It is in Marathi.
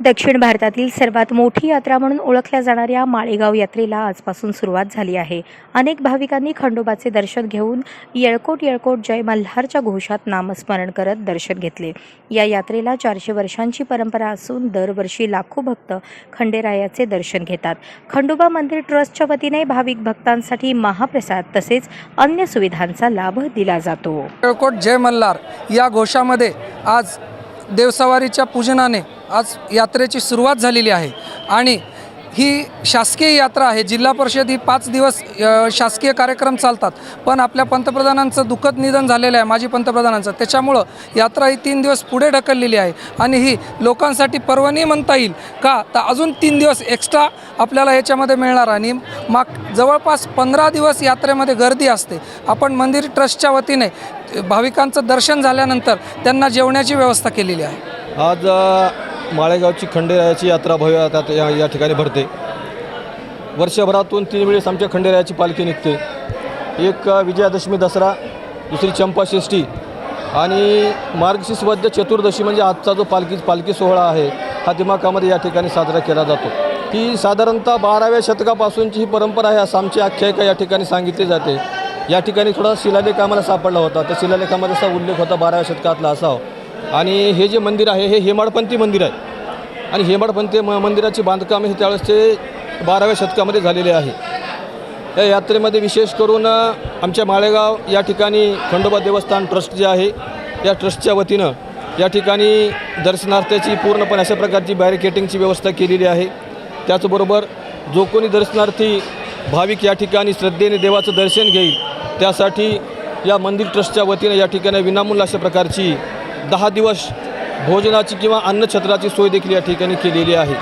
दक्षिण भारतातील सर्वात मोठी यात्रा म्हणून ओळखल्या जाणाऱ्या माळेगाव यात्रेला आजपासून सुरुवात झाली आहे. अनेक भाविकांनी खंडोबाचे दर्शन घेऊन येळकोट येळकोट जय मल्हारच्या घोषात नामस्मरण करत दर्शन घेतले. या यात्रेला चारशे वर्षांची परंपरा असून दरवर्षी लाखो भक्त खंडेरायाचे दर्शन घेतात. खंडोबा मंदिर ट्रस्टच्या वतीने भाविक भक्तांसाठी महाप्रसाद तसेच अन्य सुविधांचा लाभ दिला जातो. येळकोट जय मल्हार या घोषामध्ये आज देवसवारीच्या पूजनाने आज यात्रेची सुरुवात झालेली आहे. आणि ही शासकीय यात्रा आहे. जिल्हा परिषद ही पाच दिवस शासकीय कार्यक्रम चालतात. पण आपल्या पंतप्रधानांचं दुःखद निधन झालेलं आहे माजी पंतप्रधानांचं. त्याच्यामुळं यात्रा ही तीन दिवस पुढे ढकललेली आहे. आणि ही लोकांसाठी पर्वणी म्हणता येईल का? तर अजून तीन दिवस एक्स्ट्रा आपल्याला याच्यामध्ये मिळणार. आणि माग जवळपास पंधरा दिवस यात्रेमध्ये गर्दी असते. आपण मंदिर ट्रस्टच्या वतीने भाविकांचं दर्शन झाल्यानंतर त्यांना जेवण्याची व्यवस्था केलेली आहे. आज माळेगावची खंडेरायाची यात्रा भव्य आता या या ठिकाणी भरते. वर्षभरातून तीन वेळेस आमच्या खंडेरायाची पालखी निघते. एक विजयादशमी दसरा दुसरी चंपाषष्ठी आणि मार्गशीर्षवद्य चतुर्दशी म्हणजे आजचा जो पालखी पालखी सोहळा आहे हा दिमाखामध्ये या ठिकाणी साजरा केला जातो. ही साधारणतः बाराव्या शतकापासूनची ही परंपरा आहे असं आमची आख्यायिका या ठिकाणी सांगितली जाते. या ठिकाणी थोडा शिलालेख आम्हाला सापडला होता. त्या शिलालेखामध्ये असा उल्लेख होता बाराव्या शतकातला असावा. आणि हे जे मंदिर आहे हे हेमाडपंथी मंदिर आहे. आणि हेमाडपंथी म मंदिराची बांधकाम हे त्यावेळेस ते बाराव्या शतकामध्ये झालेले आहे. या यात्रेमध्ये विशेष करून आमच्या माळेगाव या ठिकाणी खंडोबा देवस्थान ट्रस्ट जे आहे या ट्रस्टच्या वतीनं या ठिकाणी दर्शनार्थ्याची पूर्णपणे अशा प्रकारची बॅरिकेटिंगची व्यवस्था केलेली आहे. त्याचबरोबर जो कोणी दर्शनार्थी भाविक या ठिकाणी श्रद्धेने देवाचं दर्शन घेईल त्यासाठी या मंदिर ट्रस्टच्या वतीनं या ठिकाणी विनामूल्य अशा प्रकारची दहा दिवस भोजनाची किंवा अन्नछत्राची सोय देखील या ठिकाणी केलेली आहे.